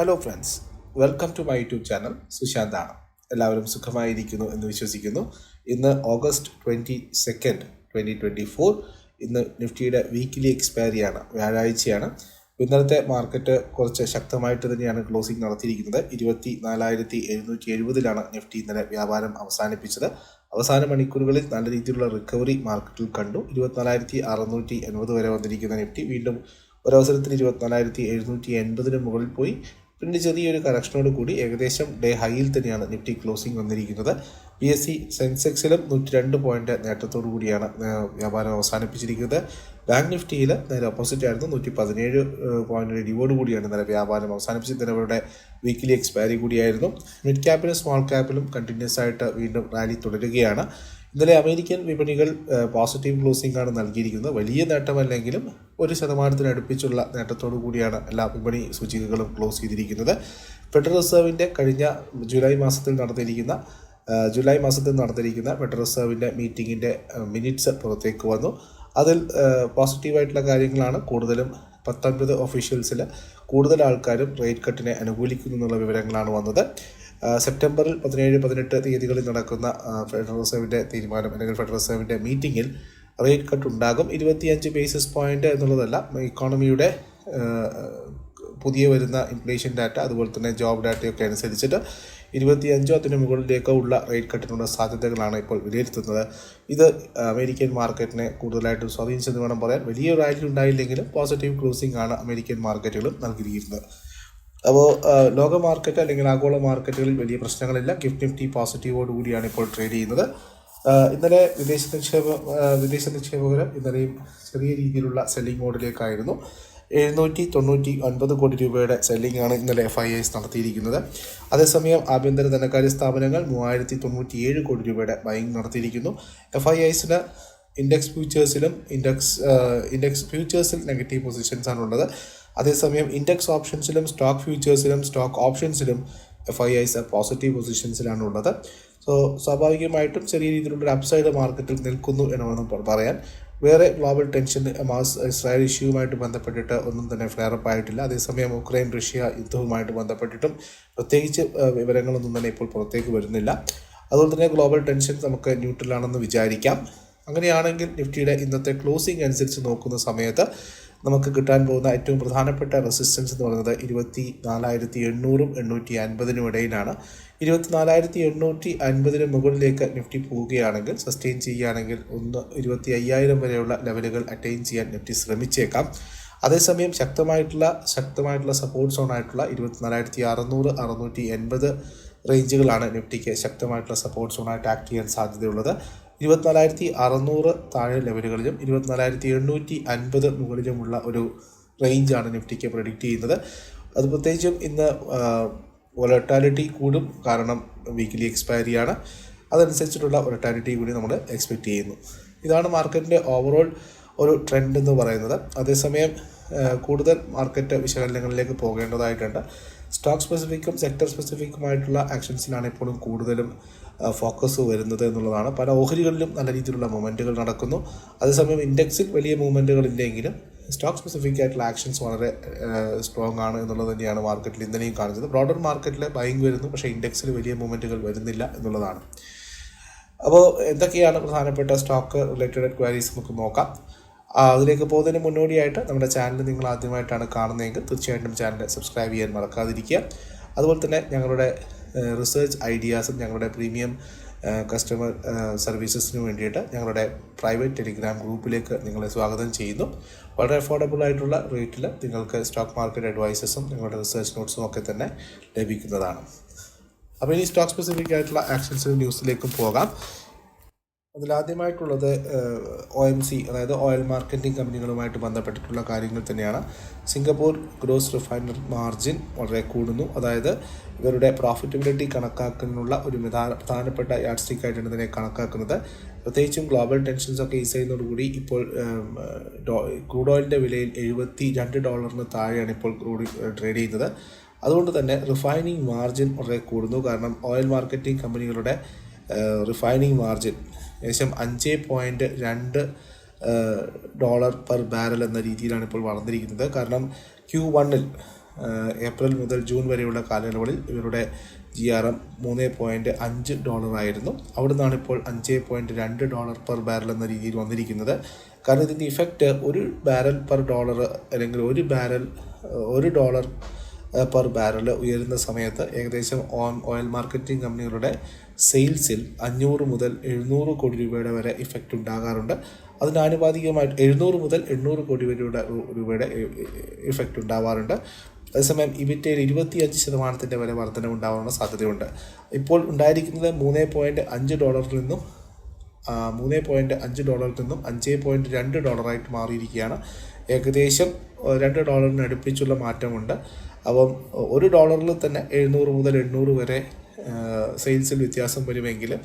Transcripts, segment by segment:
Hello friends welcome to my YouTube channel സുശാന്താണ് എല്ലാവരും സുഖമായിരിക്കുന്നു എന്ന് വിശ്വസിക്കുന്നു. ഇന്ന് August twenty second twenty twenty four ഇന്ന് നിഫ്റ്റിയുടെ വീക്കിലി എക്സ്പയറിയാണ് വ്യാഴാഴ്ചയാണ്. ഇന്നലത്തെ മാർക്കറ്റ് കുറച്ച് ശക്തമായിട്ട് തന്നെയാണ് ക്ലോസിംഗ് നടത്തിയിരിക്കുന്നത്. ഇരുപത്തി നാലായിരത്തി എഴുന്നൂറ്റി എഴുപതിലാണ് നിഫ്റ്റി ഇന്നലെ വ്യാപാരം അവസാനിപ്പിച്ചത്. അവസാന മണിക്കൂറുകളിൽ നല്ല രീതിയിലുള്ള റിക്കവറി മാർക്കറ്റിൽ കണ്ടു. ഇരുപത്തിനാലായിരത്തി അറുന്നൂറ്റി എൺപത് വരെ വന്നിരിക്കുന്ന നിഫ്റ്റി വീണ്ടും ഒരവസരത്തിൽ ഇരുപത്തിനാലായിരത്തി എഴുന്നൂറ്റി എൺപതിന് മുകളിൽ പോയി. പിന്നെ ചെറിയൊരു കറക്ഷനോട് കൂടി ഏകദേശം ഡേ ഹൈയിൽ തന്നെയാണ് നിഫ്റ്റി ക്ലോസിംഗ് വന്നിരിക്കുന്നത്. ബി എസ് സി സെൻസെക്സിലും നൂറ്റി രണ്ട് പോയിന്റ് നേട്ടത്തോടു കൂടിയാണ് വ്യാപാരം അവസാനിപ്പിച്ചിരിക്കുന്നത്. ബാങ്ക് നിഫ്റ്റിയിൽ നേരെ ഓപ്പോസിറ്റ് ആയിരുന്നു നൂറ്റി പതിനേഴ് പോയിന്റ് ഇടിവോട് കൂടിയാണ് ഇന്നലെ വ്യാപാരം അവസാനിപ്പിച്ചത്. ഇന്നലെ വീക്കിലി എക്സ്പയറി കൂടിയായിരുന്നു. മിഡ് ക്യാപ്പിലും സ്മോൾ ക്യാപ്പിലും കണ്ടിന്യൂസ് ആയിട്ട് വീണ്ടും റാലി തുടരുകയാണ്. ഇന്നലെ അമേരിക്കൻ വിപണികൾ പോസിറ്റീവ് ക്ലോസിംഗ് ആണ് നൽകിയിരിക്കുന്നത്. വലിയ നേട്ടമല്ലെങ്കിലും ഒരു ശതമാനത്തിന് അടുപ്പിച്ചുള്ള നേട്ടത്തോടു കൂടിയാണ് എല്ലാ വിപണി സൂചികകളും ക്ലോസ് ചെയ്തിരിക്കുന്നത്. ഫെഡറൽ റിസർവിന്റെ കഴിഞ്ഞ ജൂലൈ മാസത്തിൽ നടന്നിരിക്കുന്ന ജൂലൈ മാസത്തിൽ നടന്നിരിക്കുന്ന ഫെഡറൽ റിസർവിന്റെ മീറ്റിങ്ങിന്റെ മിനിറ്റ്സ് പുറത്തേക്ക് വന്നു. അതിൽ പോസിറ്റീവായിട്ടുള്ള കാര്യങ്ങളാണ് കൂടുതലും പത്തൊൻപത് ഒഫീഷ്യൽസിൽ കൂടുതൽ ആൾക്കാരും റേറ്റ് കട്ടിനെ അനുകൂലിക്കുന്നു എന്നുള്ള വിവരങ്ങളാണ് വന്നത്. സെപ്റ്റംബറിൽ പതിനേഴ് പതിനെട്ട് തീയതികളിൽ നടക്കുന്ന ഫെഡറൽ റിസർവിന്റെ തീരുമാനം അല്ലെങ്കിൽ ഫെഡറൽ റിസർവിന്റെ മീറ്റിങ്ങിൽ റേറ്റ് കട്ട് ഉണ്ടാകും. ഇരുപത്തിയഞ്ച് ബേസിസ് പോയിന്റ് എന്നുള്ളതല്ല ഇക്കോണമിയുടെ പുതിയ വരുന്ന ഇൻഫ്ലേഷൻ ഡാറ്റ അതുപോലെ തന്നെ ജോബ് ഡാറ്റയൊക്കെ അനുസരിച്ചിട്ട് ഇരുപത്തിയഞ്ചോ അതിന് മുകളിലേക്കോ ഉള്ള റേറ്റ് കട്ടിനുള്ള സാധ്യതകളാണ് ഇപ്പോൾ വിലയിരുത്തുന്നത്. ഇത് അമേരിക്കൻ മാർക്കറ്റിനെ കൂടുതലായിട്ടും സ്വാധീനിച്ചെന്ന് വേണം പറയാൻ. വലിയ റാലി ഉണ്ടായില്ലെങ്കിലും പോസിറ്റീവ് ക്ലോസിംഗ് ആണ് അമേരിക്കൻ മാർക്കറ്റുകളും നൽകിയിരിക്കുന്നത്. അപ്പോൾ ലോക മാർക്കറ്റ് അല്ലെങ്കിൽ ആഗോള മാർക്കറ്റുകളിൽ വലിയ പ്രശ്നങ്ങളില്ല. ഗിഫ്റ്റ് നിഫ്റ്റി പോസിറ്റീവോട് കൂടിയാണ് ഇപ്പോൾ ട്രേഡ് ചെയ്യുന്നത്. ഇന്നലെ വിദേശ നിക്ഷേപ വിദേശ നിക്ഷേപകർ ഇന്നലെയും ചെറിയ രീതിയിലുള്ള സെല്ലിംഗ് മോഡിലേക്കായിരുന്നു. എഴുന്നൂറ്റി തൊണ്ണൂറ്റി ഒൻപത് കോടി രൂപയുടെ സെല്ലിംഗ് ആണ് ഇന്നലെ എഫ് ഐ എസ് നടത്തിയിരിക്കുന്നത്. അതേസമയം ആഭ്യന്തര ധനകാര്യ സ്ഥാപനങ്ങൾ മൂവായിരത്തി തൊണ്ണൂറ്റി ഏഴ് കോടി രൂപയുടെ ബൈങ് നടത്തിയിരിക്കുന്നു. എഫ് ഐ ഐസിന് ഇൻഡെക്സ് ഫ്യൂച്ചേഴ്സിലും ഇൻഡെക്സ് ഇൻഡെക്സ് ഫ്യൂച്ചേഴ്സിൽ നെഗറ്റീവ് പൊസിഷൻസ് ആണുള്ളത് അതേസമയം ഇൻഡെക്സ് ഓപ്ഷൻസിലും സ്റ്റോക്ക് ഫ്യൂച്ചേഴ്സിലും സ്റ്റോക്ക് ഓപ്ഷൻസിലും എഫ് ഐ ഐസ് പോസിറ്റീവ് പൊസിഷൻസിലാണ് ഉള്ളത്. സോ സ്വാഭാവികമായിട്ടും ചെറിയ രീതിയിലുള്ള ഒരു അപ്സൈഡ് മാർക്കറ്റിൽ നിൽക്കുന്നു എന്ന് വേണം പറയാൻ. വേറെ ഗ്ലോബൽ ടെൻഷൻ മാസ് ഇസ്രായേൽ ഇഷ്യൂവുമായിട്ട് ബന്ധപ്പെട്ടിട്ട് ഒന്നും തന്നെ ഫ്ലെയറപ്പ് ആയിട്ടില്ല. അതേസമയം ഉക്രൈൻ റഷ്യ യുദ്ധവുമായിട്ട് ബന്ധപ്പെട്ടിട്ടും പ്രത്യേകിച്ച് വിവരങ്ങളൊന്നും തന്നെ ഇപ്പോൾ പുറത്തേക്ക് വരുന്നില്ല. അതുപോലെ തന്നെ ഗ്ലോബൽ ടെൻഷൻ നമുക്ക് ന്യൂട്രലാണെന്ന് വിചാരിക്കാം. അങ്ങനെയാണെങ്കിൽ നിഫ്റ്റിയുടെ ഇന്നത്തെ ക്ലോസിംഗ് അനുസരിച്ച് നോക്കുന്ന സമയത്ത് നമുക്ക് കിട്ടാൻ പോകുന്ന ഏറ്റവും പ്രധാനപ്പെട്ട റെസിസ്റ്റൻസ് എന്ന് പറയുന്നത് ഇരുപത്തി നാലായിരത്തി എണ്ണൂറും എണ്ണൂറ്റി അൻപതിനും ഇടയിലാണ്. ഇരുപത്തി നാലായിരത്തി എണ്ണൂറ്റി അൻപതിന് മുകളിലേക്ക് നിഫ്റ്റി പോവുകയാണെങ്കിൽ സസ്റ്റെയിൻ ചെയ്യുകയാണെങ്കിൽ ഒന്ന് ഇരുപത്തി അയ്യായിരം വരെയുള്ള ലെവലുകൾ അറ്റൈൻ ചെയ്യാൻ നിഫ്റ്റി ശ്രമിച്ചേക്കാം. അതേസമയം ശക്തമായിട്ടുള്ള ശക്തമായിട്ടുള്ള സപ്പോർട്ട് സോൺ ആയിട്ടുള്ള ഇരുപത്തിനാലായിരത്തി അറുന്നൂറ് അറുന്നൂറ്റി എൺപത് റേഞ്ചുകളാണ് നിഫ്റ്റിക്ക് ശക്തമായിട്ടുള്ള സപ്പോർട്ട് സോണായിട്ട് ആക്ട് ചെയ്യാൻ സാധ്യതയുള്ളത്. ഇരുപത്തിനാലായിരത്തി അറുന്നൂറ് താഴെ ലെവലുകളിലും ഇരുപത്തിനാലായിരത്തി എണ്ണൂറ്റി അൻപത് മുകളിലുമുള്ള ഒരു റേഞ്ചാണ് നിഫ്റ്റിക്ക് പ്രഡിക്റ്റ് ചെയ്യുന്നത്. അത് പ്രത്യേകിച്ചും ഇന്ന് വൊലറ്റാലിറ്റി കൂടും കാരണം വീക്കിലി എക്സ്പയറിയാണ് അതനുസരിച്ചിട്ടുള്ള വൊലറ്റാലിറ്റി കൂടി നമ്മൾ എക്സ്പെക്റ്റ് ചെയ്യുന്നു. ഇതാണ് മാർക്കറ്റിന്റെ ഓവറോൾ ഒരു ട്രെൻഡ് എന്ന് പറയുന്നത്. അതേസമയം കൂടുതൽ മാർക്കറ്റ് വിശകലനങ്ങളിലേക്ക് പോകേണ്ടതായിട്ടുണ്ട്. സ്റ്റോക്ക് സ്പെസിഫിക്കും സെക്ടർ സ്പെസിഫിക്കുമായിട്ടുള്ള ആക്ഷൻസിനാണ് ഇപ്പോഴും കൂടുതലും ഫോക്കസ് വരുന്നത് എന്നുള്ളതാണ്. പല ഓഹരികളിലും നല്ല രീതിയിലുള്ള മൂവ്മെന്റുകൾ നടക്കുന്നു. അതേസമയം ഇൻഡെക്സിൽ വലിയ മൂവ്മെന്റുകൾ ഇല്ലെങ്കിലും സ്റ്റോക്ക് സ്പെസിഫിക് ആയിട്ടുള്ള ആക്ഷൻസ് വളരെ സ്ട്രോങ് ആണ് എന്നുള്ളത് തന്നെയാണ് മാർക്കറ്റിൽ ഇന്നലെയും കാണിച്ചത്. ബ്രോഡർ മാർക്കറ്റിൽ ബൈങ് വരുന്നു പക്ഷേ ഇൻഡെക്സിൽ വലിയ മൂവ്മെന്റുകൾ വരുന്നില്ല എന്നുള്ളതാണ്. അപ്പോൾ എന്തൊക്കെയാണ് പ്രധാനപ്പെട്ട സ്റ്റോക്ക് റിലേറ്റഡ് ക്വയറീസ് നമുക്ക് നോക്കാം. അതിലേക്ക് പോകുന്നതിന് മുന്നോടിയായിട്ട് നമ്മുടെ ചാനൽ നിങ്ങൾ ആദ്യമായിട്ടാണ് കാണുന്നതെങ്കിൽ തീർച്ചയായിട്ടും ചാനൽ സബ്സ്ക്രൈബ് ചെയ്യാൻ മറക്കാതിരിക്കുക. അതുപോലെ തന്നെ ഞങ്ങളുടെ റിസർച്ച് ഐഡിയാസും ഞങ്ങളുടെ പ്രീമിയം കസ്റ്റമർ സർവീസസിന് വേണ്ടിയിട്ട് ഞങ്ങളുടെ പ്രൈവറ്റ് ടെലിഗ്രാം ഗ്രൂപ്പിലേക്ക് നിങ്ങളെ സ്വാഗതം ചെയ്യുന്നു. വളരെ അഫോർഡബിൾ ആയിട്ടുള്ള റേറ്റിൽ നിങ്ങൾക്ക് സ്റ്റോക്ക് മാർക്കറ്റ് അഡ്വൈസസും നിങ്ങളുടെ റിസർച്ച് നോട്ട്സും ഒക്കെ തന്നെ ലഭിക്കുന്നതാണ്. അപ്പോൾ ഇനി സ്റ്റോക്ക് സ്പെസിഫിക് ആയിട്ടുള്ള ആക്ഷൻസും ന്യൂസിലേക്കും പോകാം. അതിലാദ്യമായിട്ടുള്ളത് ഒ എം സി അതായത് ഓയിൽ മാർക്കറ്റിംഗ് കമ്പനികളുമായിട്ട് ബന്ധപ്പെട്ടിട്ടുള്ള കാര്യങ്ങൾ തന്നെയാണ്. സിംഗപ്പൂർ ഗ്രോസ് റിഫൈനർ മാർജിൻ വളരെ കൂടുന്നു. അതായത് ഇവരുടെ പ്രോഫിറ്റബിലിറ്റി കണക്കാക്കുന്നതിനുള്ള ഒരു പ്രധാനപ്പെട്ട യാഡ് സ്റ്റിക്കായിട്ടാണ് ഇതിനെ കണക്കാക്കുന്നത്. പ്രത്യേകിച്ചും ഗ്ലോബൽ ടെൻഷൻസ് ഒക്കെ ഈസ് ചെയ്യുന്നതോടുകൂടി ഇപ്പോൾ ക്രൂഡ് ഓയിലിന്റെ വിലയിൽ എഴുപത്തി രണ്ട് ഡോളറിന് താഴെയാണ് ഇപ്പോൾ ക്രൂഡ് ട്രേഡ് ചെയ്യുന്നത്. അതുകൊണ്ട് തന്നെ റിഫൈനിങ് മാർജിൻ വളരെ കൂടുന്നു. കാരണം ഓയിൽ മാർക്കറ്റിംഗ് കമ്പനികളുടെ റിഫൈനിങ് മാർജിൻ ഏകദേശം അഞ്ച് പോയിന്റ് രണ്ട് ഡോളർ പെർ ബാരൽ എന്ന രീതിയിലാണ് ഇപ്പോൾ വളർന്നിരിക്കുന്നത്. കാരണം ക്യൂ വണ്ണിൽ ഏപ്രിൽ മുതൽ ജൂൺ വരെയുള്ള കാലയളവിൽ ഇവരുടെ ജി ആർ എം മൂന്ന് പോയിന്റ് അഞ്ച് ഡോളർ ആയിരുന്നു. അവിടെ നിന്നാണ് ഇപ്പോൾ അഞ്ച് പോയിന്റ് രണ്ട് ഡോളർ പെർ ബാരൽ എന്ന രീതിയിൽ വന്നിരിക്കുന്നത്. കാരണം ഇതിന്റെ ഇഫക്റ്റ് ഒരു ബാരൽ പെർ ഡോളർ അല്ലെങ്കിൽ ഒരു ബാരൽ ഒരു ഡോളർ പെർ ബാരൽ ഉയരുന്ന സമയത്ത് ഏകദേശം ഓൺ ഓയിൽ മാർക്കറ്റിംഗ് കമ്പനികളുടെ സെയിൽസിൽ അഞ്ഞൂറ് മുതൽ എഴുന്നൂറ് കോടി രൂപയുടെ വരെ ഇഫക്റ്റ് ഉണ്ടാകാറുണ്ട്. അതിന് ആനുപാതികമായിട്ട് എഴുന്നൂറ് മുതൽ എണ്ണൂറ് കോടി വരെയുടെ രൂപയുടെ ഇഫക്റ്റ് ഉണ്ടാവാറുണ്ട്. അതേസമയം ഇബിറ്റയിൽ ഇരുപത്തിയഞ്ച് ശതമാനത്തിന്റെ വരെ വർധന ഉണ്ടാവാനുള്ള സാധ്യതയുണ്ട്. ഇപ്പോൾ ഉണ്ടായിരിക്കുന്നത് മൂന്ന് പോയിന്റ് അഞ്ച് ഡോളറിൽ നിന്നും മൂന്ന് പോയിന്റ് അഞ്ച് ഡോളറിൽ നിന്നും അഞ്ച് പോയിന്റ് രണ്ട് ഡോളറായിട്ട് മാറിയിരിക്കുകയാണ്. ഏകദേശം രണ്ട് ഡോളറിന് അടുപ്പിച്ചുള്ള മാറ്റമുണ്ട്. അപ്പം ഒരു ഡോളറിൽ തന്നെ എഴുന്നൂറ് മുതൽ എണ്ണൂറ് വരെ സെയിൽസിൽ വ്യത്യാസം വരുമെങ്കിലും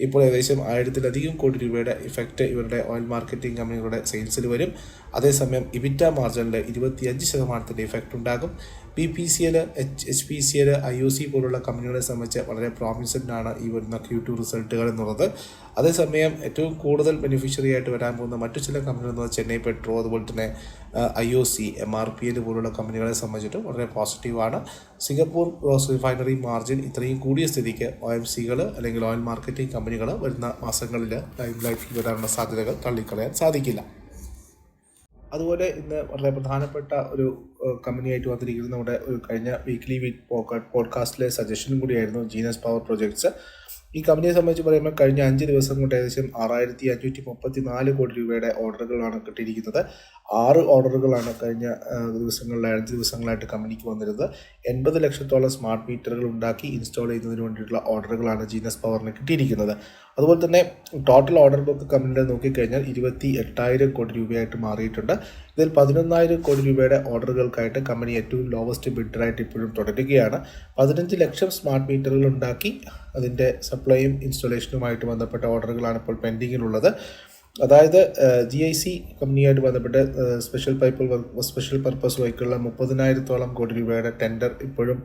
ഇപ്പോൾ ഏകദേശം ആയിരത്തിലധികം കോടി രൂപയുടെ ഇഫക്റ്റ് ഇവരുടെ ഓയിൽ മാർക്കറ്റിംഗ് കമ്പനികളുടെ സെയിൽസിൽ വരും. അതേസമയം ഇബിറ്റ മാർജിനിൽ ഇരുപത്തിയഞ്ച് ശതമാനത്തിന്റെ ഇഫക്റ്റ് ഉണ്ടാകും. B P C L H H P C L I O C പോലുള്ള കമ്പനികളെ സംബന്ധിച്ച് വളരെ പ്രോമിസന്റ് ആണ് ഈ വരുന്ന ക്യൂ ടു റിസൾട്ടുകൾ എന്നുള്ളത്. അതേസമയം ഏറ്റവും കൂടുതൽ ബെനിഫിഷ്യറി ആയിട്ട് വരാൻ പോകുന്ന മറ്റു ചില കമ്പനികൾ എന്ന് ചെന്നൈ പെട്രോ അതുപോലെ തന്നെ I O C M R P L പോലുള്ള കമ്പനികളെ സംബന്ധിച്ചിട്ട് വളരെ പോസിറ്റീവാണ് സിംഗപ്പൂർ റോസ് റിഫൈനറി മാർജിൻ ഇത്രയും കൂടിയ സ്ഥിതിക്ക് ഒ എം സികൾ അല്ലെങ്കിൽ ഓയിൽ മാർക്കറ്റിംഗ് കമ്പനികൾ വരുന്ന മാസങ്ങളിൽ ലൈം ലൈഫിൽ വരാനുള്ള സാധ്യതകൾ തള്ളിക്കളയാൻ സാധിക്കില്ല. അതുപോലെ ഇന്ന് വളരെ പ്രധാനപ്പെട്ട ഒരു കമ്പനിയായിട്ട് വന്നിരിക്കുന്നത് നമ്മുടെ ഒരു കഴിഞ്ഞ വീക്ക്ലി വീക്ക് പോഡ്കാസ്റ്റിലെ സജഷനും കൂടിയായിരുന്നു ജീനസ് പവർ പ്രൊജക്ട്സ് ഈ കമ്പനിയെ സംബന്ധിച്ച് പറയുമ്പോൾ കഴിഞ്ഞ അഞ്ച് ദിവസം കൊണ്ട് ഏകദേശം ആറായിരത്തി അഞ്ഞൂറ്റി മുപ്പത്തി നാല് കോടി രൂപയുടെ ഓർഡറുകളാണ് കിട്ടിയിരിക്കുന്നത്. ആറ് ഓർഡറുകളാണ് കഴിഞ്ഞ ദിവസങ്ങളിലെ അഞ്ച് ദിവസങ്ങളായിട്ട് കമ്പനിക്ക് വന്നിരുന്നത്. എൺപത് ലക്ഷത്തോളം സ്മാർട്ട് മീറ്ററുകൾ ഉണ്ടാക്കി ഇൻസ്റ്റാൾ ചെയ്യുന്നതിന് വേണ്ടിയിട്ടുള്ള ഓർഡറുകളാണ് ജീനസ് പവറിന് കിട്ടിയിരിക്കുന്നത്. അതുപോലെ തന്നെ ടോട്ടൽ ഓർഡർ ബുക്ക് കമ്പനിയുടെ നോക്കിക്കഴിഞ്ഞാൽ ഇരുപത്തി എട്ടായിരം കോടി രൂപയായിട്ട് മാറിയിട്ടുണ്ട്. ഇതിൽ പതിനൊന്നായിരം കോടി രൂപയുടെ ഓർഡറുകൾക്കായിട്ട് കമ്പനി ഏറ്റവും ലോവസ്റ്റ് ബിഡറായിട്ട് ഇപ്പോഴും തുടരുകയാണ്. പതിനഞ്ച് ലക്ഷം സ്മാർട്ട് മീറ്ററുകൾ ഉണ്ടാക്കി അതിന്റെ സപ്ലൈയും ഇൻസ്റ്റലേഷനുമായിട്ട് ബന്ധപ്പെട്ട ഓർഡറുകളാണ് ഇപ്പോൾ പെൻഡിങ്ങിലുള്ളത്. അതായത് ജി ഐ സി കമ്പനിയായിട്ട് ബന്ധപ്പെട്ട് സ്പെഷ്യൽ പൈപ്പ് സ്പെഷ്യൽ പർപ്പസ് വൈക്കുള്ള മുപ്പതിനായിരത്തോളം കോടി രൂപയുടെ ടെൻഡർ ഇപ്പോഴും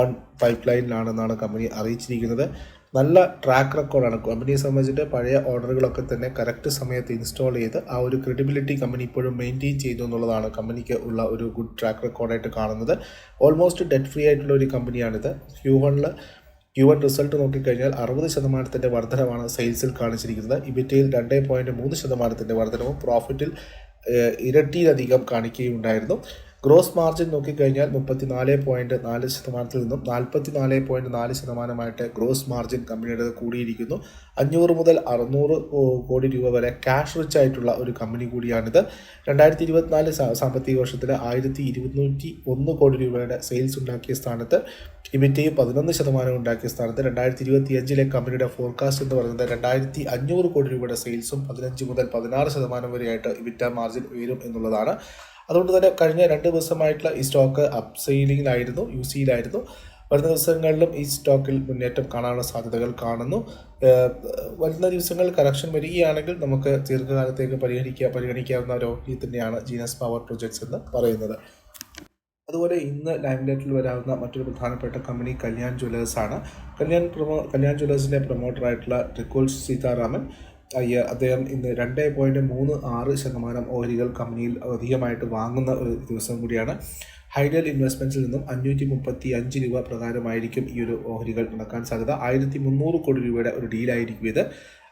ഓൺ പൈപ്പ് ലൈനിലാണെന്നാണ് കമ്പനി അറിയിച്ചിരിക്കുന്നത്. നല്ല ട്രാക്ക് റെക്കോർഡാണ് കമ്പനിയെ സംബന്ധിച്ചിട്ട് പഴയ ഓർഡറുകളൊക്കെ തന്നെ കറക്റ്റ് സമയത്ത് ഇൻസ്റ്റാൾ ചെയ്ത് ആ ഒരു ക്രെഡിബിലിറ്റി കമ്പനി ഇപ്പോഴും മെയിന്റെയിൻ ചെയ്തു എന്നുള്ളതാണ് കമ്പനിക്ക് ഉള്ള ഒരു ഗുഡ് ട്രാക്ക് റെക്കോർഡായിട്ട് കാണുന്നത്. ഓൾമോസ്റ്റ് ഡെറ്റ് ഫ്രീ ആയിട്ടുള്ള ഒരു കമ്പനിയാണിത് ക്യൂ വണിൽ ക്യൂ വൺ റിസൾട്ട് നോക്കിക്കഴിഞ്ഞാൽ അറുപത് ശതമാനത്തിന്റെ വർധനമാണ് സെയിൽസിൽ കാണിച്ചിരിക്കുന്നത്. ഇബിറ്റയിൽ രണ്ട് പോയിന്റ് മൂന്ന് ശതമാനത്തിന്റെ വർധനവും പ്രോഫിറ്റിൽ ഇരട്ടിയിലധികം കാണിക്കുകയുണ്ടായിരുന്നു. ഗ്രോസ് മാർജിൻ നോക്കിക്കഴിഞ്ഞാൽ മുപ്പത്തി നാല് പോയിന്റ് നാല് ശതമാനത്തിൽ നിന്നും നാൽപ്പത്തി നാല് പോയിന്റ് നാല് ശതമാനമായിട്ട് ഗ്രോസ് മാർജിൻ കമ്പനിയുടെ കൂടിയിരിക്കുന്നു. അഞ്ഞൂറ് മുതൽ അറുന്നൂറ് കോടി രൂപ വരെ ക്യാഷ് റിച്ച് ആയിട്ടുള്ള ഒരു കമ്പനി കൂടിയാണിത്. രണ്ടായിരത്തി ഇരുപത്തിനാല് സാമ്പത്തിക വർഷത്തിൽ ആയിരത്തി ഇരുന്നൂറ്റി ഒന്ന് കോടി രൂപയുടെ സെയിൽസ് ഉണ്ടാക്കിയ സ്ഥാനത്ത് ഇബിറ്റയും പതിനൊന്ന് ശതമാനം ഉണ്ടാക്കിയ സ്ഥാനത്ത് രണ്ടായിരത്തി ഇരുപത്തി അഞ്ചിലെ കമ്പനിയുടെ ഫോർകാസ്റ്റ് എന്ന് പറയുന്നത് രണ്ടായിരത്തി അഞ്ഞൂറ് കോടി രൂപയുടെ സെയിൽസും പതിനഞ്ച് മുതൽ പതിനാറ് ശതമാനം വരെയായിട്ട് ഇബിറ്റ മാർജിൻ ഉയരും എന്നുള്ളതാണ്. അതുകൊണ്ട് തന്നെ കഴിഞ്ഞ രണ്ട് ദിവസമായിട്ടുള്ള ഈ സ്റ്റോക്ക് അപ് സെയിലിംഗിലായിരുന്നു യു സിയിലായിരുന്നു. വരുന്ന ദിവസങ്ങളിലും ഈ സ്റ്റോക്കിൽ മുന്നേറ്റം കാണാനുള്ള സാധ്യതകൾ കാണുന്നു. വരുന്ന ദിവസങ്ങളിൽ കറക്ഷൻ വരികയാണെങ്കിൽ നമുക്ക് ദീർഘകാലത്തേക്ക് പരിഹരിക്കുക പരിഗണിക്കാവുന്ന ഒരു ഓഹരി തന്നെയാണ് ജീനസ് പവർ പ്രൊജക്ട്സ് എന്ന് പറയുന്നത്. അതുപോലെ ഇന്ന് ലൈംലൈറ്റിൽ വരാവുന്ന മറ്റൊരു പ്രധാനപ്പെട്ട കമ്പനി കല്യാൺ ജ്വല്ലേഴ്സാണ് കല്യാൺ പ്രൊമോ കല്യാൺ ജ്വല്ലേഴ്സിന്റെ പ്രൊമോട്ടറായിട്ടുള്ള ട്രിക്കോൾ സീതാരാമൻ. അദ്ദേഹം ഇന്ന് രണ്ട് പോയിന്റ് മൂന്ന് ആറ് ശതമാനം ഓഹരികൾ കമ്പനിയിൽ അധികമായിട്ട് വാങ്ങുന്ന ഒരു ദിവസം കൂടിയാണ്. ഹൈഡൽ ഇൻവെസ്റ്റ്മെന്റ്സിൽ നിന്നും അഞ്ഞൂറ്റി മുപ്പത്തി അഞ്ച് രൂപ പ്രകാരമായിരിക്കും ഈ ഒരു ഓഹരികൾ നടക്കാൻ സാധ്യത. ആയിരത്തി മുന്നൂറ് കോടി രൂപയുടെ ഒരു ഡീലായിരിക്കും ഇത്.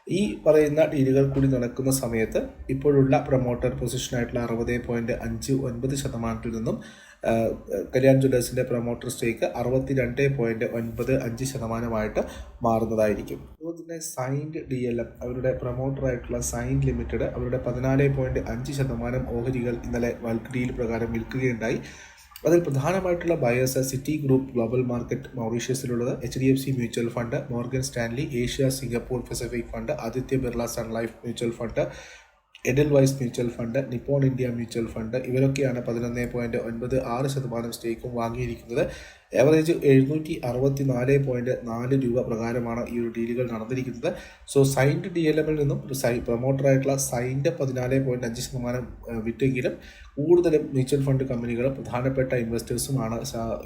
ഈ പറയുന്ന ഡീലുകൾ കൂടി നടക്കുന്ന സമയത്ത് ഇപ്പോഴുള്ള പ്രൊമോട്ടർ പൊസിഷനായിട്ടുള്ള അറുപത് പോയിന്റ് അഞ്ച് ഒൻപത് ശതമാനത്തിൽ നിന്നും കല്യാൺ ജ്വല്ലേഴ്സിന്റെ പ്രൊമോട്ടർ സ്റ്റേക്ക് അറുപത്തി രണ്ട് പോയിന്റ് ഒൻപത് അഞ്ച് ശതമാനമായിട്ട് മാറുന്നതായിരിക്കും. അതുപോലെ തന്നെ സൈൻഡ് ഡി എൽ എം അവരുടെ പ്രൊമോട്ടറായിട്ടുള്ള സൈൻഡ് ലിമിറ്റഡ് അവരുടെ പതിനാല് പോയിന്റ് അഞ്ച് ശതമാനം ഓഹരികൾ ഇന്നലെ വൽക്കിടിയിൽ പ്രകാരം വിൽക്കുകയുണ്ടായി. അതിൽ പ്രധാനമായിട്ടുള്ള buyers Citigroup global market മൗറീഷ്യസിലുള്ളത് H D F C mutual fund Morgan Stanley Asia Singapore Pacific fund Aditya Birla Sun Life mutual fund Edelweiss mutual fund Nippon India mutual fund ഇവരൊക്കെയാണ് പതിനൊന്ന് പോയിന്റ് ഒൻപത് ആറ് ശതമാനം സ്റ്റേക്കും വാങ്ങിയിരിക്കുന്നത്. Average എഴുന്നൂറ്റി അറുപത്തി നാല് point നാല് രൂപ പ്രകാരമാണ് ഈ ഒരു ഡീലുകൾ നടന്നിരിക്കുന്നത്. സോ സൈൻഡ് ഡി എൽ എമ്മിൽ നിന്നും സൈ പ്രൊമോട്ടറായിട്ടുള്ള സൈൻഡ് പതിനാല് പോയിന്റ് അഞ്ച് ശതമാനം വിറ്റെങ്കിലും കൂടുതലും മ്യൂച്വൽ ഫണ്ട് കമ്പനികളും പ്രധാനപ്പെട്ട ഇൻവെസ്റ്റേഴ്സുമാണ്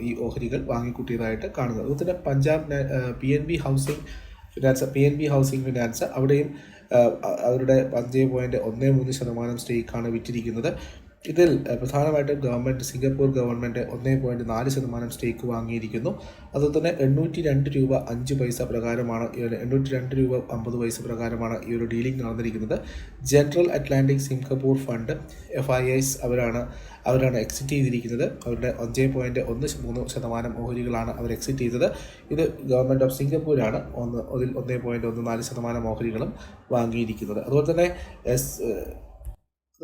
ഈ ഓഹരികൾ വാങ്ങിക്കൂട്ടിയതായിട്ട് കാണുന്നത്. അതുപോലെ തന്നെ Punjab P N B housing finance P N B housing finance അവിടെയും അവരുടെ അഞ്ച് പോയിന്റ് ഒന്ന് മൂന്ന് ശതമാനം സ്റ്റേക്കാണ് വിറ്റിരിക്കുന്നത്. ഇതിൽ പ്രധാനമായിട്ടും ഗവൺമെന്റ് സിംഗപ്പൂർ ഗവൺമെന്റ് ഒന്നേ പോയിന്റ് നാല് ശതമാനം സ്റ്റേക്ക് വാങ്ങിയിരിക്കുന്നു. അതുപോലെ തന്നെ എണ്ണൂറ്റി രണ്ട് രൂപ അഞ്ച് പൈസ പ്രകാരമാണ് എണ്ണൂറ്റി രണ്ട് രൂപ അമ്പത് പൈസ പ്രകാരമാണ് ഈ ഒരു ഡീലിംഗ് നടന്നിരിക്കുന്നത്. General Atlantic Singapore fund F I S അവരാണ് അവരാണ് എക്സിറ്റ് ചെയ്തിരിക്കുന്നത്. അവരുടെ അഞ്ച് പോയിന്റ് ഒന്ന് മൂന്ന് ശതമാനം ഓഹരികളാണ് അവർ എക്സിറ്റ് ചെയ്തത്. ഇത് ഗവൺമെന്റ് ഓഫ് സിംഗപ്പൂരാണ് ഒന്ന് അതിൽ ഒന്നേ പോയിന്റ് ഒന്ന് നാല് ശതമാനം ഓഹരികളും വാങ്ങിയിരിക്കുന്നത്. അതുപോലെ തന്നെ എസ്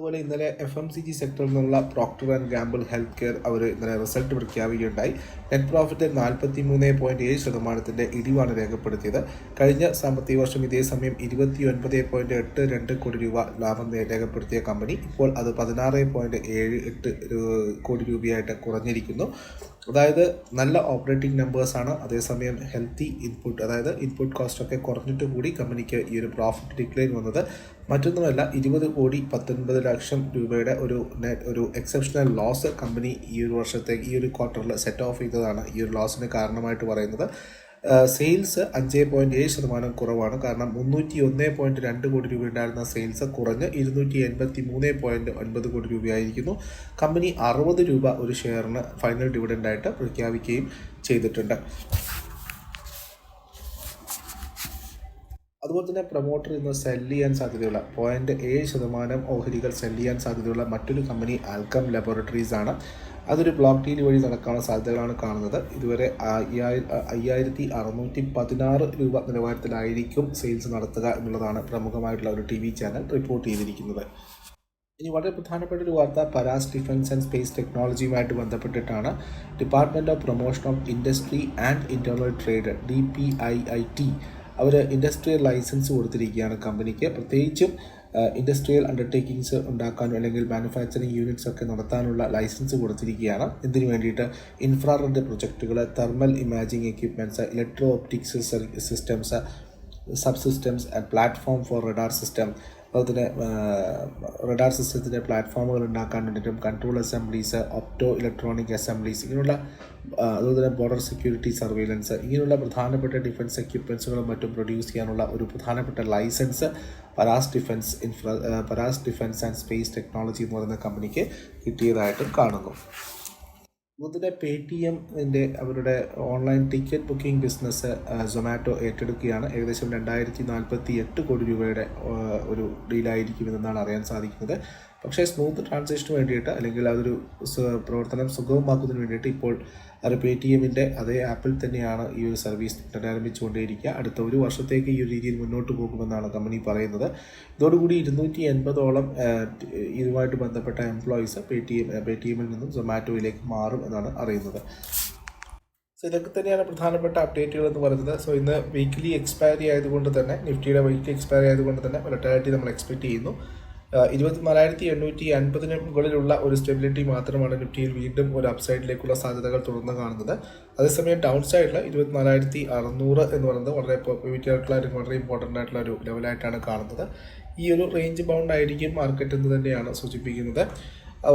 അതുപോലെ ഇന്നലെ എഫ് എം സി ജി സെക്ടറിൽ നിന്നുള്ള Procter and Gamble health care അവർ ഇന്നലെ റിസൾട്ട് പ്രഖ്യാപിക്കുകയുണ്ടായി. നെറ്റ് പ്രോഫിറ്റ് നാൽപ്പത്തി മൂന്ന് പോയിന്റ് ഏഴ് ശതമാനത്തിന്റെ ഇടിവാണ് രേഖപ്പെടുത്തിയത്. കഴിഞ്ഞ സാമ്പത്തിക വർഷം ഇതേ സമയം ഇരുപത്തി ഒൻപത് പോയിന്റ് എട്ട് രണ്ട് കോടി രൂപ ലാഭം രേഖപ്പെടുത്തിയ കമ്പനി ഇപ്പോൾ അത് പതിനാറ് പോയിന്റ് ഏഴ് എട്ട് കോടി രൂപയായിട്ട് കുറഞ്ഞിരിക്കുന്നു. അതായത് നല്ല ഓപ്പറേറ്റിംഗ് നമ്പേഴ്സാണ് അതേസമയം ഹെൽത്തി ഇൻപുട്ട് അതായത് ഇൻപുട്ട് കോസ്റ്റ് ഒക്കെ കുറഞ്ഞിട്ട് കൂടി കമ്പനിക്ക് ഈ ഒരു പ്രോഫിറ്റ് ഡിക്ലൈൻ വന്നത്. മറ്റൊന്നുമല്ല ഇരുപത് കോടി പത്തൊൻപത് ലക്ഷം രൂപയുടെ ഒരു ഒരു എക്സെപ്ഷണൽ ലോസ് കമ്പനി ഈ ഒരു വർഷത്തേക്ക് ഈ ഒരു ക്വാർട്ടറിൽ സെറ്റ് ഓഫ് ചെയ്തതാണ് ഈ ഒരു ലോസിന് കാരണമായിട്ട് പറയുന്നത്. സെയിൽസ് അഞ്ച് പോയിന്റ് ഏഴ് ശതമാനം കുറവാണ്. കാരണം മുന്നൂറ്റി ഒന്ന് പോയിന്റ് രണ്ട് കോടി രൂപ ഉണ്ടായിരുന്ന സെയിൽസ് കുറഞ്ഞ് ഇരുന്നൂറ്റി എൺപത്തി മൂന്ന് പോയിന്റ് ഒൻപത് കോടി രൂപയായിരിക്കുന്നു. കമ്പനി അറുപത് രൂപ ഒരു ഷെയറിന് ഫൈനൽ ഡിവിഡന്റായിട്ട് പ്രഖ്യാപിക്കുകയും ചെയ്തിട്ടുണ്ട്. അതുപോലെ തന്നെ പ്രൊമോട്ടർ ഇന്ന് സെൽ ചെയ്യാൻ സാധ്യതയുള്ള പോയിന്റ് ഏഴ് ശതമാനം ഓഹരികൾ സെൽ ചെയ്യാൻ സാധ്യതയുള്ള മറ്റൊരു കമ്പനി ആൽക്കം ലബോറട്ടറീസ് ആണ്. അതൊരു ബ്ലോക്ക് ഡീൽ വഴി നടക്കാനുള്ള സാധ്യതകളാണ് കാണുന്നത്. ഇതുവരെ അയ്യായിരം അയ്യായിരത്തി അറുന്നൂറ്റി പതിനാറ് രൂപ നിലവാരത്തിലായിരിക്കും സെയിൽസ് നടത്തുക എന്നുള്ളതാണ് പ്രമുഖമായിട്ടുള്ള ഒരു ടി വി ചാനൽ റിപ്പോർട്ട് ചെയ്തിരിക്കുന്നത്. ഇനി വളരെ പ്രധാനപ്പെട്ട ഒരു വാർത്ത പരാസ് ഡിഫൻസ് ആൻഡ് സ്പേസ് ടെക്നോളജിയുമായിട്ട് ബന്ധപ്പെട്ടിട്ടാണ്. Department of promotion of industry and internal trade D P I I T our industrial licence കൊടുത്തിരിക്കുകയാണ് കമ്പനിക്ക് പ്രത്യേകിച്ചും ഇൻഡസ്ട്രിയൽ അണ്ടർടേക്കിങ്സ് ഉണ്ടാക്കാനും അല്ലെങ്കിൽ മാനുഫാക്ചറിങ് യൂണിറ്റ്സ് ഒക്കെ നടത്താനുള്ള ലൈസൻസ് കൊടുത്തിരിക്കുകയാണ്. ഇതിനു വേണ്ടിയിട്ട് infrared പ്രൊജക്റ്റുകൾ thermal imaging equipments electro optics systems sub systems and platform for radar system അതുപോലെ റഡാർ സിസ്റ്റത്തിന്റെ പ്ലാറ്റ്ഫോമുകൾ ഉണ്ടാക്കാൻ വേണ്ടിയിട്ടും control assemblies opto electronic assemblies ഇങ്ങനെയുള്ള അതുപോലെ തന്നെ ബോർഡർ സെക്യൂരിറ്റി സർവൈലൻസ് ഇങ്ങനെയുള്ള പ്രധാനപ്പെട്ട ഡിഫൻസ് എക്യുപ്മെൻസുകളും മറ്റും പ്രൊഡ്യൂസ് ചെയ്യാനുള്ള ഒരു പ്രധാനപ്പെട്ട licence Paras defence infra Paras defence and space technology എന്ന് പറയുന്ന കമ്പനിക്ക് കിട്ടിയതായിട്ടും കാണുന്നു. അതുപോലെ പേ ടി എമ്മിന്റെ അവരുടെ online ticket booking business Zomato ഏറ്റെടുക്കുകയാണ്. ഏകദേശം രണ്ടായിരത്തി നാൽപ്പത്തി എട്ട് കോടി രൂപയുടെ ഒരു ഡീലായിരിക്കുമെന്നാണ് അറിയാൻ സാധിക്കുന്നത്. പക്ഷേ സ്മൂത്ത് ട്രാൻസാക്ഷന് വേണ്ടിയിട്ട് അല്ലെങ്കിൽ അതൊരു പ്രവർത്തനം സുഗമമാക്കുന്നതിന് വേണ്ടിയിട്ട് ഇപ്പോൾ അത് പേ ടി എമ്മിന്റെ അതേ ആപ്പിൽ തന്നെയാണ് ഈ ഒരു സർവീസ് പുനരാരംഭിച്ചുകൊണ്ടേയിരിക്കുക. അടുത്ത ഒരു വർഷത്തേക്ക് ഈ ഒരു രീതിയിൽ മുന്നോട്ട് പോകുമെന്നാണ് കമ്പനി പറയുന്നത്. ഇതോടുകൂടി ഇരുന്നൂറ്റി എൺപതോളം ഇതുമായിട്ട് ബന്ധപ്പെട്ട എംപ്ലോയീസ് പേ ടി എം പേ ടി എമ്മിൽ നിന്നും സൊമാറ്റോയിലേക്ക് മാറും എന്നാണ് അറിയുന്നത്. സോ ഇതൊക്കെ തന്നെയാണ് പ്രധാനപ്പെട്ട അപ്ഡേറ്റുകൾ എന്ന് പറയുന്നത്. സോ ഇന്ന് വീക്ക്ലി എക്സ്പയറി ആയതുകൊണ്ട് തന്നെ നിഫ്റ്റിയുടെ വീക്ക്ലി എക്സ്പയറി ആയതുകൊണ്ട് തന്നെ വൊളറ്റാലിറ്റി നമ്മൾ എക്സ്പെക്ട് ചെയ്യുന്നു. ഇരുപത്തിനാലായിരത്തി എണ്ണൂറ്റി അൻപതിന് മുകളിലുള്ള ഒരു സ്റ്റെബിലിറ്റി മാത്രമാണ് നിഫ്റ്റിയിൽ വീണ്ടും ഒരു അപ്സൈഡിലേക്കുള്ള സാധ്യതകൾ തുറന്നു കാണുന്നത്. അതേസമയം ഡൗൺ സൈഡിൽ ഇരുപത്തിനാലായിരത്തി അറുന്നൂറ് എന്ന് പറയുന്നത് വളരെ പോസിറ്റീവ് ആയിട്ടുള്ള ഒരു വളരെ ഇമ്പോർട്ടന്റ് ആയിട്ടുള്ള ഒരു ലെവലായിട്ടാണ് കാണുന്നത്. ഈ ഒരു റേഞ്ച് ബൗണ്ട് ആയിരിക്കും മാർക്കറ്റ് എന്ന് തന്നെയാണ് സൂചിപ്പിക്കുന്നത്.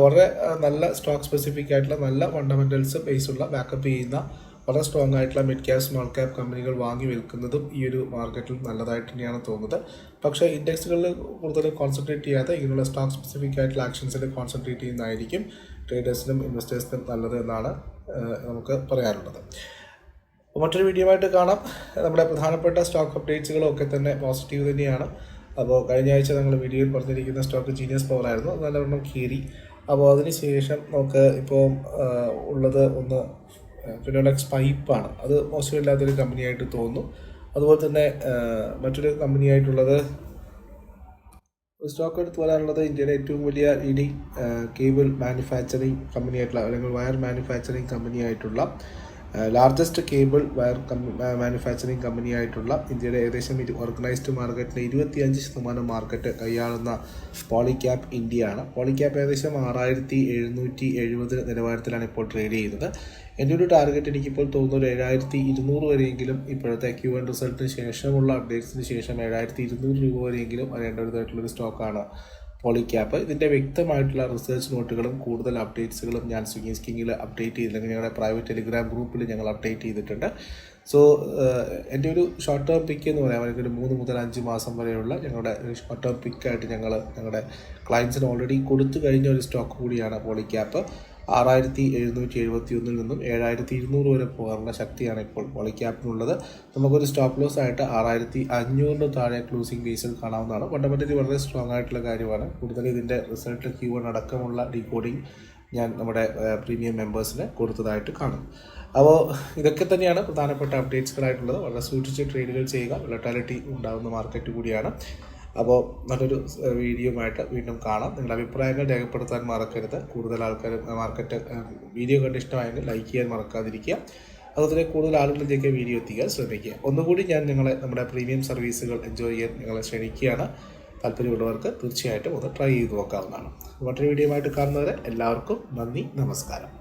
വളരെ നല്ല സ്റ്റോക്ക് സ്പെസിഫിക് ആയിട്ടുള്ള നല്ല ഫണ്ടമെന്റൽസ് ബേസുള്ള ബാക്കപ്പ് ചെയ്യുന്ന വളരെ സ്ട്രോങ് ആയിട്ടുള്ള മിഡ് ക്യാപ് സ്മോൾ ക്യാപ് കമ്പനികൾ വാങ്ങി വിൽക്കുന്നതും ഈ ഒരു മാർക്കറ്റിൽ നല്ലതായിട്ട് തന്നെയാണ് തോന്നുന്നത്. പക്ഷേ ഇൻഡെക്സുകളിൽ കൂടുതൽ കോൺസെൻട്രേറ്റ് ചെയ്യാതെ ഇങ്ങനെയുള്ള സ്റ്റോക്ക് സ്പെസിഫിക് ആയിട്ടുള്ള ആക്ഷൻസിൽ കോൺസെൻട്രേറ്റ് ചെയ്യുന്നതായിരിക്കും ട്രേഡേഴ്സിനും ഇൻവെസ്റ്റേഴ്സിനും നല്ലത് എന്നാണ് നമുക്ക് പറയാനുള്ളത്. മറ്റൊരു വീഡിയോ ആയിട്ട് കാണാം. നമ്മുടെ പ്രധാനപ്പെട്ട സ്റ്റോക്ക് അപ്ഡേറ്റ്സുകളും ഒക്കെ തന്നെ പോസിറ്റീവ് തന്നെയാണ്. അപ്പോൾ കഴിഞ്ഞ ആഴ്ച ഞങ്ങൾ വീഡിയോയിൽ പറഞ്ഞിരിക്കുന്ന സ്റ്റോക്ക് ജീനിയസ് പവർ ആയിരുന്നു. നല്ലവണ്ണം കീറി. അപ്പോൾ അതിന് ശേഷം നമുക്ക് ഇപ്പോൾ ഉള്ളത് ഒന്ന് ഫിനോലെക്സ് പൈപ്പാണ് അത് മോശമില്ലാത്തൊരു കമ്പനിയായിട്ട് തോന്നുന്നു. അതുപോലെ തന്നെ മറ്റൊരു കമ്പനിയായിട്ടുള്ളത് സ്റ്റോക്ക് എടുത്ത് വരാനുള്ളത് ഇന്ത്യയിലെ ഏറ്റവും വലിയ ലീഡിംഗ് കേബിൾ മാനുഫാക്ചറിങ് കമ്പനിയായിട്ടുള്ള അല്ലെങ്കിൽ വയർ മാനുഫാക്ചറിങ് കമ്പനിയായിട്ടുള്ള ലാർജസ്റ്റ് കേബിൾ വയർ മാനുഫാക്ചറിങ് കമ്പനിയായിട്ടുള്ള ഇന്ത്യയുടെ ഏകദേശം ഇരു ഓർഗനൈസ്ഡ് മാർക്കറ്റിലെ ഇരുപത്തിയഞ്ച് ശതമാനം മാർക്കറ്റ് കൈയാളുന്ന പോളിക്യാപ്പ് ഇന്ത്യയാണ് പോളിക്യാപ്പ് ഏകദേശം ആറായിരത്തി എഴുന്നൂറ്റി എഴുപത് നിലവാരത്തിലാണ് ഇപ്പോൾ ട്രേഡ് ചെയ്യുന്നത്. എന്റെ ഒരു ടാർഗറ്റ് എനിക്കിപ്പോൾ തോന്നുന്നു ഒരു ഏഴായിരത്തി ഇരുന്നൂറ് വരെയെങ്കിലും ഇപ്പോഴത്തെ ക്യൂ ആൻഡ് റിസൾട്ടിന് ശേഷമുള്ള അപ്ഡേറ്റ്സിന് ശേഷം ഏഴായിരത്തി ഇരുന്നൂറ് രൂപ വരെയെങ്കിലും അറിയേണ്ടതായിട്ടുള്ളൊരു സ്റ്റോക്കാണ് പോളിക്യാപ്പ് ഇതിന്റെ വ്യക്തമായിട്ടുള്ള റിസർച്ച് നോട്ടുകളും കൂടുതൽ അപ്ഡേറ്റ്സുകളും ഞാൻ സ്വിങ്ങി സ്കിങ്ങിൽ അപ്ഡേറ്റ് ചെയ്തില്ലെങ്കിൽ ഞങ്ങളുടെ പ്രൈവറ്റ് ടെലിഗ്രാം ഗ്രൂപ്പിൽ ഞങ്ങൾ അപ്ഡേറ്റ് ചെയ്തിട്ടുണ്ട്. സോ എന്റെ ഒരു ഷോർട്ട് ടേം പിക്ക് എന്ന് പറയാൻ ഒരു മൂന്ന് മുതൽ അഞ്ച് മാസം വരെയുള്ള ഞങ്ങളുടെ ഷോർട്ട് ടേം പിക്കായിട്ട് ഞങ്ങൾ ഞങ്ങളുടെ ക്ലയൻസിന് ഓൾറെഡി കൊടുത്തു കഴിഞ്ഞ ഒരു സ്റ്റോക്ക് കൂടിയാണ് പോളിക്യാപ്പ് ആറായിരത്തി എഴുന്നൂറ്റി എഴുപത്തി ഒന്നിൽ നിന്നും ഏഴായിരത്തി ഇരുന്നൂറ് വരെ പോകാനുള്ള ശക്തിയാണ് ഇപ്പോൾ വളിക്യാപ്പിനുള്ളത്. നമുക്കൊരു സ്റ്റോപ്പ് ലോസ് ആയിട്ട് ആറായിരത്തി അഞ്ഞൂറിന് താഴെ ക്ലോസിംഗ് ബേസിൽ കാണാവുന്നതാണ്. ഫണ്ടമെന്റലി വളരെ സ്ട്രോങ് ആയിട്ടുള്ള കാര്യമാണ്. കൂടുതൽ ഇതിന്റെ റിസൾട്ട് ക്യൂ അടക്കമുള്ള ഡീകോഡിംഗ് ഞാൻ നമ്മുടെ പ്രീമിയം മെമ്പേഴ്സിന് കൊടുത്തതായിട്ട് കാണും. അപ്പോൾ ഇതൊക്കെ തന്നെയാണ് പ്രധാനപ്പെട്ട അപ്ഡേറ്റ്സുകളായിട്ടുള്ളത് വളരെ സൂക്ഷിച്ച് ട്രേഡുകൾ ചെയ്യുക. വിളട്ടാലിറ്റി ഉണ്ടാകുന്ന മാർക്കറ്റ് കൂടിയാണ്. അപ്പോൾ നല്ലൊരു വീഡിയോയുമായിട്ട് വീണ്ടും കാണാം. നിങ്ങളുടെ അഭിപ്രായങ്ങൾ രേഖപ്പെടുത്താൻ മറക്കരുത്. കൂടുതൽ ആൾക്കാർ മാർക്കറ്റ് വീഡിയോ കണ്ട് ഇഷ്ടമായെങ്കിൽ ലൈക്ക് ചെയ്യാൻ മറക്കാതിരിക്കുക. അതുപോലെ കൂടുതൽ ആളുകളിലേക്ക് വീഡിയോ എത്തിക്കാൻ ശ്രമിക്കുക. ഒന്നുകൂടി ഞാൻ നിങ്ങളെ നമ്മുടെ പ്രീമിയം സർവീസുകൾ എൻജോയ് ചെയ്യാൻ നിങ്ങളെ ക്ഷണിക്കുകയാണ്. താല്പര്യമുള്ളവർക്ക് തീർച്ചയായിട്ടും ഒന്ന് ട്രൈ ചെയ്ത് നോക്കാവുന്നതാണ്. മറ്റൊരു വീഡിയോ ആയിട്ട് കാണുന്നവരെ എല്ലാവർക്കും നന്ദി നമസ്കാരം.